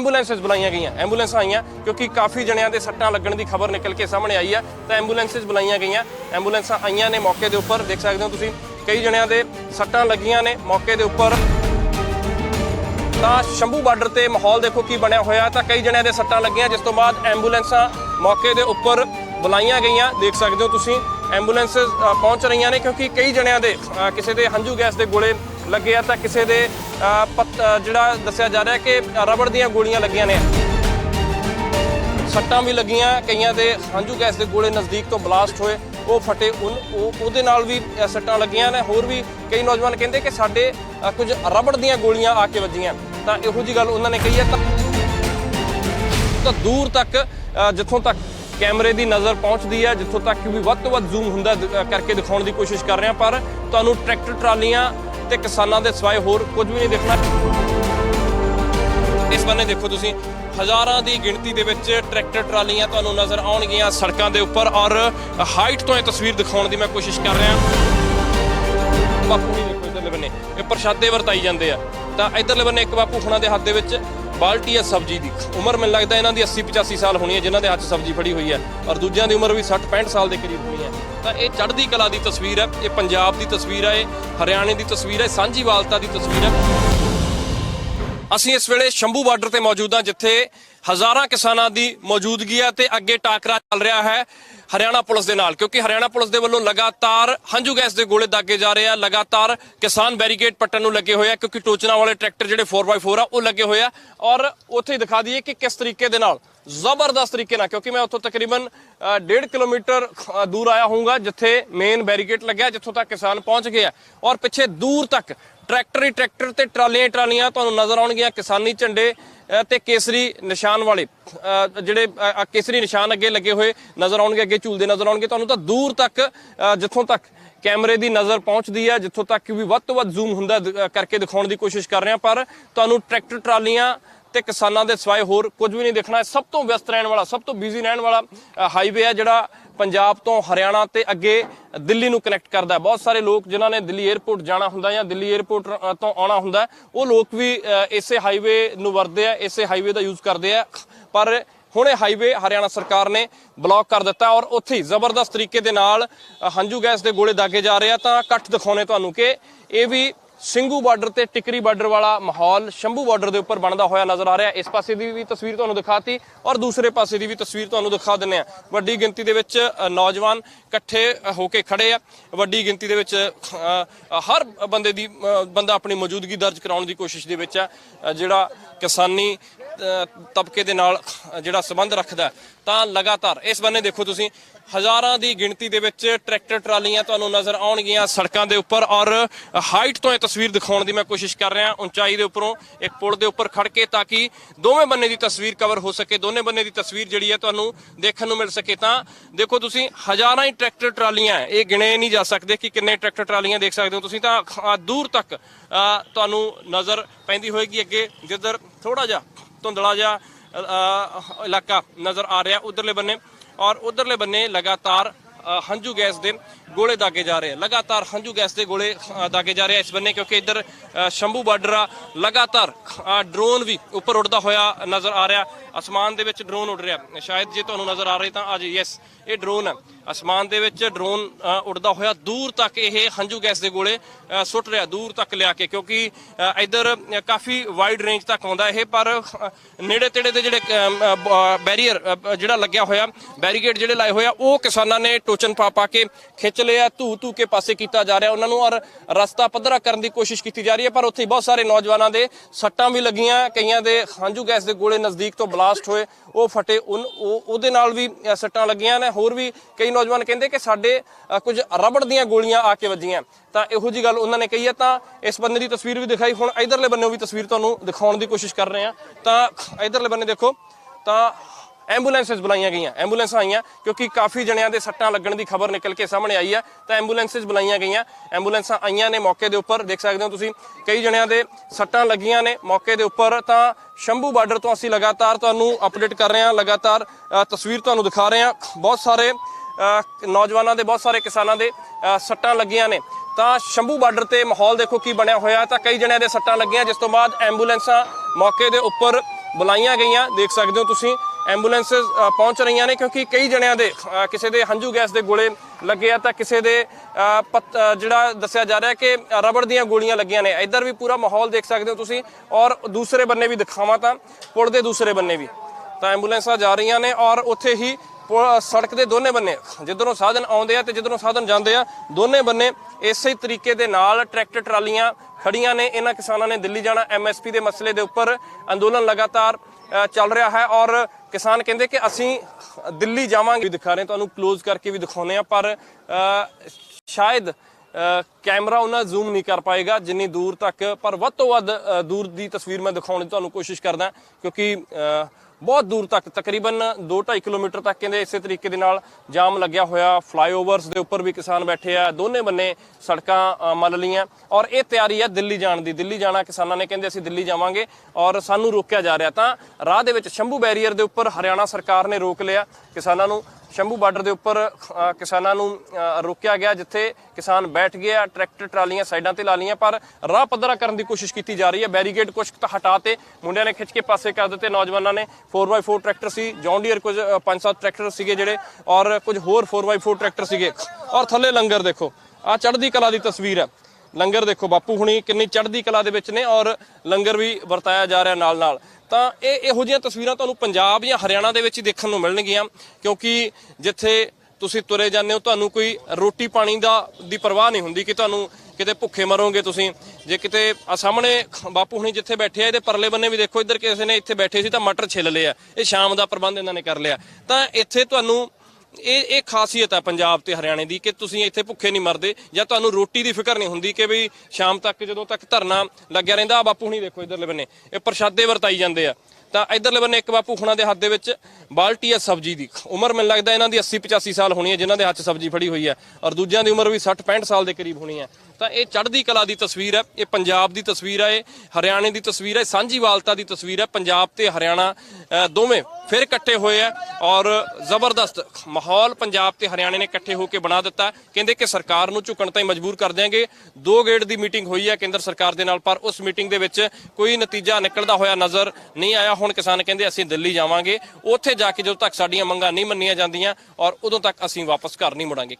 Ambulances ਬੁਲਾਈਆਂ ਗਈਆਂ, ambulance ਆਈਆਂ ਕਿਉਂਕਿ ਕਾਫੀ ਜਣਿਆਂ ਦੇ ਸੱਟਾਂ ਲੱਗਣ ਦੀ ਖਬਰ ਨਿਕਲ ਕੇ ਸਾਹਮਣੇ ਆਈ ਹੈ ਤਾਂ ਐਂਬੂਲੈਂਸਸ ਬੁਲਾਈਆਂ ਗਈਆਂ, ਐਂਬੂਲੈਂਸਾਂ ਆਈਆਂ ਨੇ ਮੌਕੇ ਦੇ ਉੱਪਰ, ਦੇਖ ਸਕਦੇ ਹੋ ਤੁਸੀਂ, ਕਈ ਜਣਿਆਂ ਦੇ ਸੱਟਾਂ ਲੱਗੀਆਂ ਨੇ ਮੌਕੇ ਦੇ ਉੱਪਰ। ਤਾਂ ਸ਼ੰਭੂ ਬਾਰਡਰ ਤੇ ਮਾਹੌਲ ਦੇਖੋ ਕੀ ਬਣਿਆ ਹੋਇਆ, ਤਾਂ ਕਈ ਜਣਿਆਂ ਦੇ ਸੱਟਾਂ ਲੱਗੀਆਂ, ਜਿਸ ਤੋਂ ਬਾਅਦ ਐਂਬੂਲੈਂਸਾਂ ਮੌਕੇ ਦੇ ਉੱਪਰ ਬੁਲਾਈਆਂ ਗਈਆਂ, ਦੇਖ ਸਕਦੇ ਹੋ ਤੁਸੀਂ ਐਂਬੂਲੈਂਸ ਪਹੁੰਚ ਰਹੀਆਂ ਨੇ ਕਿਉਂਕਿ ਕਈ ਜਣਿਆਂ ਦੇ ਕਿਸੇ ਦੇ ਹੰਝੂ ਗੈਸ ਦੇ ਗੋਲੇ ਲੱਗੇ ਆ ਤਾਂ ਕਿਸੇ ਦੇ ਅ, ਜਿਹੜਾ ਦੱਸਿਆ ਜਾ ਰਿਹਾ ਕਿ ਰਬੜ ਦੀਆਂ ਗੋਲੀਆਂ ਲੱਗੀਆਂ ਨੇ। ਸੱਟਾਂ ਵੀ ਲੱਗੀਆਂ ਕਈਆਂ ਦੇ ਹੰਝੂ ਗੈਸ ਦੇ ਗੋਲੇ ਨਜ਼ਦੀਕ ਤੋਂ ਬਲਾਸਟ ਹੋਏ ਉਹ ਫਟੇ ਉਨ- ਉਹ ਉਹਦੇ ਨਾਲ ਵੀ ਸੱਟਾਂ ਲੱਗੀਆਂ ਨੇ। ਹੋਰ ਵੀ ਕਈ ਨੌਜਵਾਨ ਕਹਿੰਦੇ ਕਿ ਸਾਡੇ ਕੁਝ ਰਬੜ ਦੀਆਂ ਗੋਲੀਆਂ ਆ ਕੇ ਵੱਜੀਆਂ। ਤਾਂ ਇਹੋ ਜੀ ਗੱਲ ਉਹਨਾਂ ਨੇ ਕਹੀ ਹੈ। ਤਾਂ ਦੂਰ ਤੱਕ ਜਿੱਥੋਂ ਤੱਕ ਕੈਮਰੇ ਦੀ ਨਜ਼ਰ ਪਹੁੰਚਦੀ ਹੈ ਜਿੱਥੋਂ ਤੱਕ ਵੀ ਵੱਧ ਤੋਂ ਵੱਧ ਜ਼ੂਮ ਹੁੰਦਾ ਕਰਕੇ ਦਿਖਾਉਣ ਦੀ ਕੋਸ਼ਿਸ਼ ਕਰ ਰਹੇ ਹਾਂ। ਪਰ ਤੁਹਾਨੂੰ ਟਰੈਕਟਰ ਟਰਾਲੀਆਂ ਤੇ ਕਿਸਾਨਾਂ ਦੇ ਸਿਵਾਏ ਹੋਰ ਕੁਝ ਵੀ ਨਹੀਂ ਦੇਖਣਾ। ਇਸ ਬੰਨੇ ਦੇਖੋ ਤੁਸੀਂ, ਹਜ਼ਾਰਾਂ ਦੀ ਗਿਣਤੀ ਦੇ ਵਿੱਚ ਟਰੈਕਟਰ ਟਰਾਲੀਆਂ ਤੁਹਾਨੂੰ ਨਜ਼ਰ ਆਉਣਗੀਆਂ ਸੜਕਾਂ ਦੇ ਉੱਪਰ ਔਰ ਹਾਈਟ ਤੋਂ ਇਹ ਤਸਵੀਰ ਦਿਖਾਉਣ ਦੀ ਮੈਂ ਕੋਸ਼ਿਸ਼ ਕਰ ਰਿਹਾ। ਬਾਪੂ ਵੀ ਦੇਖੋ ਇਧਰਲੇ ਬੰਨੇ, ਇਹ ਪ੍ਰਸ਼ਾਦੇ ਵਰਤਾਈ ਜਾਂਦੇ ਆ। ਤਾਂ ਇਧਰਲੇ ਬੰਨੇ ਇੱਕ ਬਾਪੂ ਹੁਣਾਂ ਦੇ ਹੱਥ ਦੇ ਵਿੱਚ ਬਾਲਟੀ ਹੈ ਸਬਜ਼ੀ ਦੀ। ਉਮਰ ਮੈਨੂੰ ਲੱਗਦਾ ਇਹਨਾਂ ਦੀ 80 85 ਸਾਲ ਹੋਣੀ ਹੈ, ਜਿਨ੍ਹਾਂ ਦੇ ਹੱਥ ਸਬਜ਼ੀ ਫੜੀ ਹੋਈ ਹੈ। ਔਰ ਦੂਜਿਆਂ ਦੀ ਉਮਰ ਵੀ 60 65 ਸਾਲ ਦੇ ਕਰੀਬ ਹੋਣੀ ਹੈ। ਤਾਂ ਇਹ ਚੜ੍ਹਦੀ ਕਲਾ ਦੀ ਤਸਵੀਰ ਹੈ, ਇਹ ਪੰਜਾਬ ਦੀ ਤਸਵੀਰ ਹੈ, ਇਹ ਹਰਿਆਣੇ ਦੀ ਤਸਵੀਰ ਹੈ ਸਾਂਝੀ ਵਾਲਤਾ ਦੀ ਤਸਵੀਰ ਹੈ। ਅਸੀਂ ਇਸ ਵੇਲੇ ਸ਼ੰਭੂ ਬਾਰਡਰ ਤੇ ਮੌਜੂਦ ਹਾਂ, ਜਿੱਥੇ ਹਜ਼ਾਰਾਂ ਕਿਸਾਨਾਂ ਦੀ ਮੌਜੂਦਗੀ ਹੈ ਤੇ ਅੱਗੇ ਟਾਕਰਾ ਚੱਲ ਰਿਹਾ ਹੈ ਹਰਿਆਣਾ ਪੁਲਿਸ ਦੇ ਨਾਲ, ਕਿਉਂਕਿ ਹਰਿਆਣਾ ਪੁਲਿਸ ਦੇ ਵੱਲੋਂ ਲਗਾਤਾਰ ਹੰਝੂ ਗੈਸ ਦੇ ਗੋਲੇ ਦਾਗੇ ਜਾ ਰਹੇ ਆ, ਲਗਾਤਾਰ ਕਿਸਾਨ ਬੈਰੀਕੇਡ ਪੱਟਣ ਨੂੰ ਲੱਗੇ ਹੋਏ ਆ, ਕਿਉਂਕਿ ਟੋਚਨਾ ਵਾਲੇ ਟਰੈਕਟਰ ਜਿਹੜੇ 4x4 ਆ, ਉਹ ਲੱਗੇ ਹੋਏ ਆ ਔਰ ਉੱਥੇ ਹੀ ਦਿਖਾ ਦਈਏ ਕਿ ਕਿਸ ਤਰੀਕੇ ਦੇ ਨਾਲ ਜ਼ਬਰਦਸਤ ਤਰੀਕੇ ਨਾਲ ਕਿਉਂਕਿ ਮੈਂ ਉੱਥੋਂ ਤਕਰੀਬਨ 1.5 ਕਿਲੋਮੀਟਰ ਦੂਰ ਆਇਆ ਹੋਊਗਾ ਜਿੱਥੇ ਮੇਨ ਬੈਰੀਕੇਡ ਲੱਗਿਆ ਜਿੱਥੋਂ ਤੱਕ ਕਿਸਾਨ ਪਹੁੰਚ ਗਏ ਆ। ਔਰ ਪਿੱਛੇ ਦੂਰ ਤੱਕ ਟਰੈਕਟਰ ਹੀ ਟਰੈਕਟਰ ਤੇ ਟਰਾਲੀਆਂ ਹੀ ਟਰਾਲੀਆਂ ਤੁਹਾਨੂੰ ਨਜ਼ਰ ਆਉਣਗੀਆਂ ਕਿਸਾਨੀ ਝੰਡੇ ਅ, ਤੇ ਕੇਸਰੀ ਨਿਸ਼ਾਨ ਵਾਲੇ। ਜਿਹੜੇ ਕੇਸਰੀ ਨਿਸ਼ਾਨ ਅੱਗੇ ਲੱਗੇ ਹੋਏ ਨਜ਼ਰ ਆਉਣਗੇ ਅੱਗੇ ਝੂਲਦੇ ਨਜ਼ਰ ਆਉਣਗੇ। ਤੁਹਾਨੂੰ ਤਾਂ ਦੂਰ ਤੱਕ ਜਿੱਥੋਂ ਤੱਕ ਕੈਮਰੇ ਦੀ ਨਜ਼ਰ ਪਹੁੰਚਦੀ ਹੈ ਜਿੱਥੋਂ ਤੱਕ ਵੀ ਵੱਧ ਤੋਂ ਵੱਧ ਜ਼ੂਮ ਹੁੰਦਾ ਕਰਕੇ ਦਿਖਾਉਣ ਦੀ ਕੋਸ਼ਿਸ਼ ਕਰ ਰਹੇ ਹਾਂ ਪਰ ਤੁਹਾਨੂੰ ਟਰੈਕਟਰ ਟਰਾਲੀਆਂ ਤੇ ਕਿਸਾਨਾਂ ਦੇ ਸਿਵਾਏ ਹੋਰ ਕੁਝ ਵੀ ਨਹੀਂ ਦੇਖਣਾ। ਸਭ ਤੋਂ ਵਿਅਸਤ ਰਹਿਣ ਵਾਲਾ, ਸਭ ਤੋਂ ਬਿਜ਼ੀ ਰਹਿਣ ਵਾਲਾ ਹਾਈਵੇ ਹੈ ਜਿਹੜਾ ਪੰਜਾਬ ਤੋਂ ਹਰਿਆਣਾ ਤੇ ਅੱਗੇ ਦਿੱਲੀ ਨੂੰ ਕਨੈਕਟ ਕਰਦਾ ਹੈ। ਬਹੁਤ ਸਾਰੇ ਲੋਕ ਜਿਨ੍ਹਾਂ ਨੇ ਦਿੱਲੀ 에ਅਰਪੋਰਟ ਜਾਣਾ ਹੁੰਦਾ ਜਾਂ ਦਿੱਲੀ 에ਅਰਪੋਰਟ ਤੋਂ ਆਉਣਾ ਹੁੰਦਾ ਉਹ ਲੋਕ ਵੀ ਇਸੇ ਹਾਈਵੇ ਨੂੰ ਵਰਤਦੇ ਆ, ਇਸੇ ਹਾਈਵੇ ਦਾ ਯੂਜ਼ ਕਰਦੇ ਆ। ਪਰ ਹੁਣ ਇਹ ਹਾਈਵੇ ਹਰਿਆਣਾ ਸਰਕਾਰ ਨੇ ਬਲੌਕ ਕਰ ਦਿੱਤਾ ਔਰ ਉੱਥੇ ਹੀ ਜ਼ਬਰਦਸਤ ਤਰੀਕੇ ਦੇ ਨਾਲ ਹੰਝੂ ਗੈਸ ਦੇ ਗੋਲੇ ਦਾਗੇ ਜਾ ਰਹੇ ਆ। ਤਾਂ ਇਕੱਠ ਦਿਖਾਉਣੇ ਤੁਹਾਨੂੰ ਕਿ ਇਹ ਵੀ ਸਿੰਘੂ ਬਾਰਡਰ ਤੇ ਟਿਕਰੀ ਬਾਰਡਰ ਵਾਲਾ ਮਾਹੌਲ ਸ਼ੰਭੂ ਬਾਰਡਰ ਦੇ ਉੱਪਰ ਬਣਦਾ ਹੋਇਆ ਨਜ਼ਰ ਆ ਰਿਹਾ। ਇਸ ਪਾਸੇ ਦੀ ਵੀ ਤਸਵੀਰ ਤੁਹਾਨੂੰ ਦਿਖਾਤੀ ਔਰ ਦੂਸਰੇ ਪਾਸੇ ਦੀ ਵੀ ਤਸਵੀਰ ਤੁਹਾਨੂੰ ਦਿਖਾ ਦਿੰਨੇ ਆ ਵੱਡੀ ਗਿਣਤੀ ਦੇ ਵਿੱਚ ਨੌਜਵਾਨ ਇਕੱਠੇ ਹੋ ਕੇ ਖੜੇ ਆ। ਵੱਡੀ ਗਿਣਤੀ ਦੇ ਵਿੱਚ ਹਰ ਬੰਦੇ ਦੀ ਬੰਦਾ ਆਪਣੀ ਮੌਜੂਦਗੀ ਦਰਜ ਕਰਾਉਣ ਦੀ ਕੋਸ਼ਿਸ਼ ਦੇ ਵਿੱਚ ਆ। ਜਿਹੜਾ ਕਿਸਾਨੀ ਤਬਕੇ ਦੇ ਨਾਲ ਜਿਹੜਾ ਸੰਬੰਧ ਰੱਖਦਾ ਤਾਂ ਲਗਾਤਾਰ ਇਸ ਬੰਨੇ ਦੇਖੋ ਤੁਸੀਂ, ਹਜ਼ਾਰਾਂ ਦੀ ਗਿਣਤੀ ਦੇ ਵਿੱਚ ਟਰੈਕਟਰ ਟਰਾਲੀਆਂ ਤੁਹਾਨੂੰ ਨਜ਼ਰ ਆਉਣਗੀਆਂ ਸੜਕਾਂ ਦੇ ਉੱਪਰ ਔਰ ਹਾਈਟ ਤੋਂ ਇਹ ਤਸਵੀਰ ਦਿਖਾਉਣ ਦੀ ਮੈਂ ਕੋਸ਼ਿਸ਼ ਕਰ ਰਿਹਾ, ਉਚਾਈ ਦੇ ਉੱਪਰੋਂ ਇੱਕ ਪੁਲ ਦੇ ਉੱਪਰ ਖੜ ਕੇ ਤਾਂ ਕਿ ਦੋਵੇਂ ਬੰਨੇ ਦੀ ਤਸਵੀਰ ਕਵਰ ਹੋ ਸਕੇ, ਦੋਨੇ ਬੰਨੇ ਦੀ ਤਸਵੀਰ ਜਿਹੜੀ ਹੈ ਤੁਹਾਨੂੰ ਦੇਖਣ ਨੂੰ ਮਿਲ ਸਕੇ ਤਾਂ ਦੇਖੋ ਤੁਸੀਂ, ਹਜ਼ਾਰਾਂ ਹੀ ਟਰੈਕਟਰ ਟਰਾਲੀਆਂ ਇਹ ਗਿਣੇ ਨਹੀਂ ਜਾ ਸਕਦੇ ਕਿ ਕਿੰਨੇ ਟਰੈਕਟਰ ਟਰਾਲੀਆਂ ਦੇਖ ਸਕਦੇ ਹੋ ਤੁਸੀਂ ਤਾਂ ਦੂਰ ਤੱਕ ਤੁਹਾਨੂੰ ਨਜ਼ਰ ਪੈਂਦੀ ਹੋਏਗੀ ਅੱਗੇ, ਜਿੱਧਰ ਥੋੜਾ ਜਿਹਾ ਧੁੰਦਲਾ ਜਿਹਾ ਅ, ਇਲਾਕਾ ਨਜ਼ਰ ਆ ਰਿਹਾ ਉਧਰਲੇ ਬੰਨੇ ਔਰ ਉਧਰਲੇ ਬੰਨੇ ਲਗਾਤਾਰ ਅ, ਹੰਝੂ ਗੈਸ ਦੇ ਗੋਲੇ ਦਾਗੇ ਜਾ ਰਹੇ ਆ। ਲਗਾਤਾਰ ਹੰਝੂ ਗੈਸ ਦੇ ਗੋਲੇ ਦਾਗੇ ਜਾ ਰਹੇ ਆ ਇਸ ਬੰਨੇ, ਕਿਉਂਕਿ ਇੱਧਰ ਸ਼ੰਭੂ ਬਾਰਡਰ ਆ। ਲਗਾਤਾਰ ਡਰੋਨ ਵੀ ਉੱਪਰ ਉੱਡਦਾ ਹੋਇਆ ਨਜ਼ਰ ਆ ਰਿਹਾ। ਅਸਮਾਨ ਦੇ ਵਿੱਚ ਡਰੋਨ ਉੱਡ ਰਿਹਾ। ਸ਼ਾਇਦ ਜੇ ਤੁਹਾਨੂੰ ਨਜ਼ਰ ਆ ਰਹੇ ਤਾਂ ਅੱਜ ਯੈਸ ਇਹ ਡਰੋਨ ਹੈ ਅਸਮਾਨ ਦੇ ਵਿੱਚ ਡਰੋਨ ਉੱਡਦਾ ਹੋਇਆ। ਦੂਰ ਤੱਕ ਇਹ ਹੰਝੂ ਗੈਸ ਦੇ ਗੋਲੇ ਸੁੱਟ ਰਿਹਾ, ਦੂਰ ਤੱਕ ਲਿਆ ਕੇ, ਕਿਉਂਕਿ ਇੱਧਰ ਕਾਫੀ ਵਾਈਡ ਰੇਂਜ ਤੱਕ ਆਉਂਦਾ ਇਹ, ਪਰ ਨੇੜੇ ਤੇੜੇ ਦੇ ਜਿਹੜੇ ਬੈਰੀਅਰ ਜਿਹੜਾ ਲੱਗਿਆ ਹੋਇਆ ਬੈਰੀਕੇਡ ਜਿਹੜੇ ਲਾਏ ਹੋਇਆ ਉਹ ਕਿਸਾਨਾਂ ਨੇ ਟੋਚਨ ਪਾ ਪਾ ਕੇ ਖਿੱਚ ਲਿਆ ਧੂ ਧੂ ਕੇ ਪਾਸੇ ਕੀਤਾ ਜਾ ਰਿਹਾ ਉਹਨਾਂ ਨੂੰ ਔਰ ਰਸਤਾ ਪੱਧਰਾ ਕਰਨ ਦੀ ਕੋਸ਼ਿਸ਼ ਕੀਤੀ ਜਾ ਰਹੀ ਹੈ ਪਰ ਉੱਥੇ ਬਹੁਤ ਸਾਰੇ ਨੌਜਵਾਨਾਂ ਦੇ ਸੱਟਾਂ ਵੀ ਲੱਗੀਆਂ ਕਈਆਂ ਦੇ ਹੰਝੂ ਗੈਸ ਦੇ ਗੋਲੇ ਨਜ਼ਦੀਕ ਤੋਂ ਬਲਾਸਟ ਹੋਏ ਉਹ ਫਟੇ ਉਹਦੇ ਨਾਲ ਵੀ ਸੱਟਾਂ ਲੱਗੀਆਂ ਨੇ ਹੋਰ ਵੀ ਕਈ ਨੌਜਵਾਨ ਕਹਿੰਦੇ ਕਿ ਸਾਡੇ ਅ, ਕੁਝ ਰਬੜ ਦੀਆਂ ਗੋਲੀਆਂ ਆ ਕੇ ਵੱਜੀਆਂ। ਤਾਂ ਇਹੋ ਜੀ ਗੱਲ ਉਹਨਾਂ ਨੇ ਕਹੀ ਹੈ ਤਾਂ ਇਸ ਬੰਦੇ ਦੀ ਤਸਵੀਰ ਵੀ ਦਿਖਾਈ ਹੁਣ ਇਧਰਲੇ ਬੰਨੇ ਵੀ ਤਸਵੀਰ ਤੁਹਾਨੂੰ ਦਿਖਾਉਣ ਦੀ ਕੋਸ਼ਿਸ਼ ਕਰ ਰਹੇ ਹਾਂ। ਤਾਂ ਇਧਰਲੇ ਬੰਨੇ ਦੇਖੋ ਤਾਂ ਐਂਬੂਲੈਂਸਸ ਬੁਲਾਈਆਂ ਗਈਆਂ, ਐਂਬੂਲੈਂਸ ਆਈਆਂ ਕਿਉਂਕਿ ਕਾਫੀ ਜਣਿਆਂ ਦੇ ਸੱਟਾਂ ਲੱਗਣ ਦੀ ਖਬਰ ਨਿਕਲ ਕੇ ਸਾਹਮਣੇ ਆਈ ਹੈ ਤਾਂ ਐਂਬੂਲੈਂਸਸ ਬੁਲਾਈਆਂ ਗਈਆਂ, ਐਂਬੂਲੈਂਸਾਂ ਆਈਆਂ ਨੇ ਮੌਕੇ ਦੇ ਉੱਪਰ, ਦੇਖ ਸਕਦੇ ਹੋ ਤੁਸੀਂ, ਕਈ ਜਣਿਆਂ ਦੇ ਸੱਟਾਂ ਲੱਗੀਆਂ ਨੇ ਮੌਕੇ ਦੇ ਉੱਪਰ, ਤਾਂ ਸ਼ੰਭੂ ਬਾਰਡਰ ਤੋਂ ਅਸੀਂ ਲਗਾਤਾਰ ਤੁਹਾਨੂੰ ਅਪਡੇਟ ਕਰ ਰਹੇ ਹਾਂ, ਲਗਾਤਾਰ ਤਸਵੀਰ ਤੁਹਾਨੂੰ ਦਿਖਾ ਰਹੇ ਹਾਂ, ਬਹੁਤ ਸਾਰੇ ਨੌਜਵਾਨਾਂ ਦੇ, ਬਹੁਤ ਸਾਰੇ ਕਿਸਾਨਾਂ ਦੇ ਸੱਟਾਂ ਲੱਗੀਆਂ ਨੇ। ਤਾਂ ਸ਼ੰਭੂ ਬਾਰਡਰ ਤੇ ਮਾਹੌਲ ਦੇਖੋ ਕੀ ਬਣਿਆ ਹੋਇਆ, ਤਾਂ ਕਈ ਜਣਿਆਂ ਦੇ ਸੱਟਾਂ ਲੱਗੀਆਂ, ਜਿਸ ਤੋਂ ਬਾਅਦ ਐਂਬੂਲੈਂਸਾਂ ਮੌਕੇ ਦੇ ਉੱਪਰ ਬੁਲਾਈਆਂ ਗਈਆਂ, ਦੇਖ ਸਕਦੇ ਹੋ ਤੁਸੀਂ ਐਂਬੂਲੈਂਸਸ ਪਹੁੰਚ ਰਹੀਆਂ ਨੇ ਕਿਉਂਕਿ ਕਈ ਜਣਿਆਂ ਦੇ ਕਿਸੇ ਦੇ ਹੰਝੂ ਗੈਸ ਦੇ ਗੋਲੇ ਲੱਗੇ ਆ ਤਾਂ ਕਿਸੇ ਦੇ ਅ, ਜਿਹੜਾ ਦੱਸਿਆ ਜਾ ਰਿਹਾ ਕਿ ਰਬੜ ਦੀਆਂ ਗੋਲੀਆਂ ਲੱਗੀਆਂ ਨੇ। ਇੱਧਰ ਵੀ ਪੂਰਾ ਮਾਹੌਲ ਦੇਖ ਸਕਦੇ ਹੋ ਤੁਸੀਂ ਔਰ ਦੂਸਰੇ ਬੰਨੇ ਵੀ ਦਿਖਾਵਾਂ ਤਾਂ ਪੁਲ ਦੇ ਦੂਸਰੇ ਬੰਨੇ ਵੀ ਤਾਂ ਐਂਬੂਲੈਂਸਾਂ ਜਾ ਰਹੀਆਂ ਨੇ ਔਰ ਉੱਥੇ ਹੀ ਸੜਕ ਦੇ ਦੋਨੇ ਬੰਨੇ। ਜਿੱਧਰੋਂ ਸਾਧਨ ਆਉਂਦੇ ਆ ਤੇ ਜਿੱਧਰੋਂ ਸਾਧਨ ਜਾਂਦੇ ਆ, ਦੋਨੇ ਬੰਨੇ ਇਸੇ ਤਰੀਕੇ ਦੇ ਨਾਲ ਟਰੈਕਟਰ ਟਰਾਲੀਆਂ ਖੜੀਆਂ ਨੇ। ਇਹਨਾਂ ਕਿਸਾਨਾਂ ਨੇ ਦਿੱਲੀ ਜਾਣਾ, ਐਮਐਸਪੀ ਦੇ ਮਸਲੇ ਦੇ ਉੱਪਰ ਅੰਦੋਲਨ ਲਗਾਤਾਰ ਚੱਲ ਰਿਹਾ ਹੈ ਔਰ ਕਿਸਾਨ ਕਹਿੰਦੇ ਕਿ ਅਸੀਂ ਦਿੱਲੀ ਜਾਵਾਂਗੇ। ਦਿਖਾ ਰਹੇ ਤੁਹਾਨੂੰ ক্লোਜ਼ ਕਰਕੇ ਵੀ ਦਿਖਾਉਨੇ ਆ ਪਰ ਸ਼ਾਇਦ ਕੈਮਰਾ ਉਹਨਾਂ ਜ਼ੂਮ ਨਹੀਂ ਕਰ ਪਾਏਗਾ ਜਿੰਨੀ ਦੂਰ ਤੱਕ, ਪਰ ਵੱਧ ਤੋਂ ਵੱਧ ਦੂਰ ਦੀ ਤਸਵੀਰ ਮੈਂ ਦਿਖਾਉਣ ਦੀ ਤੁਹਾਨੂੰ ਕੋਸ਼ਿਸ਼ ਕਰਦਾ, ਕਿਉਂਕਿ ਬਹੁਤ ਦੂਰ ਤੱਕ ਤਕਰੀਬਨ 2.5 ਕਿਲੋਮੀਟਰ ਤੱਕ ਕਹਿੰਦੇ ਇਸੇ ਤਰੀਕੇ ਦੇ ਨਾਲ ਜਾਮ ਲੱਗਿਆ ਹੋਇਆ। ਫਲਾਈਓਵਰਸ ਦੇ ਉੱਪਰ ਵੀ ਕਿਸਾਨ ਬੈਠੇ ਆ। ਦੋਨੇ ਬੰਨੇ ਸੜਕਾਂ ਅ, ਮੱਲ ਲੀਆਂ ਔਰ ਇਹ ਤਿਆਰੀ ਹੈ ਦਿੱਲੀ ਜਾਣ ਦੀ। ਦਿੱਲੀ ਜਾਣਾ ਕਿਸਾਨਾਂ ਨੇ ਕਹਿੰਦੇ ਅਸੀਂ ਦਿੱਲੀ ਜਾਵਾਂਗੇ ਔਰ ਸਾਨੂੰ ਰੋਕਿਆ ਜਾ ਰਿਹਾ। ਤਾਂ ਰਾਹ ਦੇ ਵਿੱਚ ਸ਼ੰਭੂ ਬੈਰੀਅਰ ਦੇ ਉੱਪਰ ਹਰਿਆਣਾ ਸਰਕਾਰ ਨੇ ਰੋਕ ਲਿਆ ਕਿਸਾਨਾਂ ਨੂੰ। ਸ਼ੰਭੂ ਬਾਰਡਰ ਦੇ ਉੱਪਰ ਕਿਸਾਨਾਂ ਨੂੰ ਰੋਕਿਆ ਗਿਆ ਜਿੱਥੇ ਕਿਸਾਨ ਬੈਠ ਗਏ ਆ, ਟਰੈਕਟਰ ਟਰਾਲੀਆਂ ਸਾਈਡਾਂ ਤੇ ਲਾ ਲੀਆਂ ਪਰ ਰਾਹ ਪੱਧਰਾ ਕਰਨ ਦੀ ਕੋਸ਼ਿਸ਼ ਕੀਤੀ ਜਾ ਰਹੀ ਹੈ। ਬੈਰੀਗੇਡ ਕੁਝ ਤਾਂ ਹਟਾ ਤੇ ਮੁੰਡਿਆਂ ਨੇ ਖਿੱਚ ਕੇ ਪਾਸੇ ਕਰ ਦਿੱਤੇ। ਨੌਜਵਾਨਾਂ ਨੇ 4x4 ਟਰੈਕਟਰ ਸੀ ਜੌਨ ਡੀਅਰ ਕੁਝ 5-7 ਟਰੈਕਟਰ ਸੀਗੇ ਜਿਹੜੇ, ਔਰ ਕੁਝ ਹੋਰ 4x4 ਟਰੈਕਟਰ ਸੀਗੇ। ਔਰ ਥੱਲੇ ਲੰਗਰ ਦੇਖੋ ਆ ਚੜ੍ਹਦੀ ਕਲਾ ਦੀ ਤਸਵੀਰ ਹੈ। ਲੰਗਰ ਦੇਖੋ ਬਾਪੂ ਹੁਣੀ ਕਿੰਨੀ ਚੜ੍ਹਦੀ ਕਲਾ ਦੇ ਵਿੱਚ ਨੇ ਔਰ ਲੰਗਰ ਵੀ ਵਰਤਾਇਆ ਜਾ ਰਿਹਾ ਨਾਲ ਨਾਲ। ਤਾਂ ਇਹ ਇਹੋ ਜਿਹੀਆਂ ਤਸਵੀਰਾਂ ਤੁਹਾਨੂੰ ਪੰਜਾਬ ਜਾਂ ਹਰਿਆਣਾ ਦੇ ਵਿੱਚ ਹੀ ਦੇਖਣ ਨੂੰ ਮਿਲਣਗੀਆਂ, ਕਿਉਂਕਿ ਜਿੱਥੇ ਤੁਸੀਂ ਤੁਰੇ ਜਾਂਦੇ ਹੋ, ਤੁਹਾਨੂੰ ਕੋਈ ਰੋਟੀ ਪਾਣੀ ਦਾ, ਦੀ ਪਰਵਾਹ ਨਹੀਂ ਹੁੰਦੀ ਕਿ ਤੁਹਾਨੂੰ ਕਿਤੇ ਭੁੱਖੇ ਮਰੋਗੇ ਤੁਸੀਂ। ਜੇ ਕਿਤੇ ਆ ਸਾਹਮਣੇ ਬਾਪੂ ਹੁਣੀ ਜਿੱਥੇ ਬੈਠੇ ਆ, ਇਹਦੇ ਪਰਲੇ ਬੰਨੇ ਵੀ ਦੇਖੋ, ਇੱਧਰ ਕਿਸੇ ਨੇ ਇੱਥੇ ਬੈਠੇ ਸੀ ਤਾਂ ਮਟਰ ਛਿੱਲ ਲਏ ਆ ਇਹ ਸ਼ਾਮ ਦਾ ਪ੍ਰਬੰਧ ਇਹਨਾਂ ਨੇ ਕਰ ਲਿਆ। ਤਾਂ ਇੱਥੇ ਤੁਹਾਨੂੰ ਇਹ ਇਹ ਖਾਸੀਅਤ ਹੈ ਪੰਜਾਬ ਤੇ ਹਰਿਆਣੇ ਦੀ ਕਿ ਤੁਸੀਂ ਇੱਥੇ ਭੁੱਖੇ ਨਹੀਂ ਮਰਦੇ ਜਾਂ ਤੁਹਾਨੂੰ ਰੋਟੀ ਦੀ ਫਿਕਰ ਨਹੀਂ ਹੁੰਦੀ ਕਿ ਵੀ ਸ਼ਾਮ ਤੱਕ ਜਦੋਂ ਤੱਕ ਧਰਨਾ ਲੱਗਿਆ ਰਹਿੰਦਾ, ਆਹ ਬਾਪੂ ਹੁਣੀ ਦੇਖੋ ਇਧਰਲੇ ਬੰਨੇ, ਇਹ ਪ੍ਰਸ਼ਾਦੇ ਵਰਤਾਈ ਜਾਂਦੇ ਆ। ਤਾਂ ਇਧਰਲੇ ਬੰਨੇ ਇੱਕ ਬਾਪੂ ਹੁਣਾਂ ਦੇ ਹੱਥ ਦੇ ਵਿੱਚ ਬਾਲਟੀ ਹੈ ਸਬਜ਼ੀ ਦੀ। ਉਮਰ ਮੈਨੂੰ ਲੱਗਦਾ ਇਹਨਾਂ ਦੀ 80 85 ਸਾਲ ਹੋਣੀ ਹੈ, ਜਿਨ੍ਹਾਂ ਦੇ ਹੱਥ 'ਚ ਸਬਜ਼ੀ ਫੜੀ ਹੋਈ ਹੈ, ਔਰ ਦੂਜਿਆਂ ਦੀ ਉਮਰ ਵੀ 60 65 ਸਾਲ ਦੇ ਕਰੀਬ ਹੋਣੀ ਹੈ। ਤਾਂ ਇਹ ਚੜ੍ਹਦੀ ਕਲਾ ਦੀ ਤਸਵੀਰ ਹੈ, ਇਹ ਪੰਜਾਬ ਦੀ ਤਸਵੀਰ ਹੈ, ਇਹ ਹਰਿਆਣੇ ਦੀ ਤਸਵੀਰ ਹੈ ਸਾਂਝੀਵਾਲਤਾ ਦੀ ਤਸਵੀਰ ਹੈ, ਪੰਜਾਬ ਤੇ ਹਰਿਆਣਾ ਦੋਵੇਂ ਫਿਰ ਇਕੱਠੇ ਹੋਏ ਆ ਔਰ ਜ਼ਬਰਦਸਤ ਮਾਹੌਲ ਪੰਜਾਬ ਤੇ ਹਰਿਆਣੇ ਨੇ ਇਕੱਠੇ ਹੋ ਕੇ ਬਣਾ ਦਿੱਤਾ। ਕਹਿੰਦੇ ਕਿ ਸਰਕਾਰ ਨੂੰ ਝੁਕਣ ਤਾਈਂ ਮਜਬੂਰ ਕਰ ਦਿਆਂਗੇ। ਦੋ ਗੇੜ ਦੀ ਮੀਟਿੰਗ ਹੋਈ ਹੈ ਕੇਂਦਰ ਸਰਕਾਰ ਦੇ ਨਾਲ, ਪਰ ਉਸ ਮੀਟਿੰਗ ਦੇ ਵਿੱਚ ਕੋਈ ਨਤੀਜਾ ਨਿਕਲਦਾ ਹੋਇਆ ਨਜ਼ਰ ਨਹੀਂ ਆਇਆ। ਹੁਣ ਕਿਸਾਨ ਕਹਿੰਦੇ ਅਸੀਂ ਦਿੱਲੀ ਜਾਵਾਂਗੇ। ਉੱਥੇ ਜਾ ਕੇ ਜਦੋਂ ਤੱਕ ਸਾਡੀਆਂ ਮੰਗਾਂ ਨਹੀਂ ਮੰਨੀਆਂ ਜਾਂਦੀਆਂ ਔਰ ਉਦੋਂ ਤੱਕ ਅਸੀਂ ਵਾਪਸ ਘਰ ਨਹੀਂ ਮੁੜਾਂਗੇ।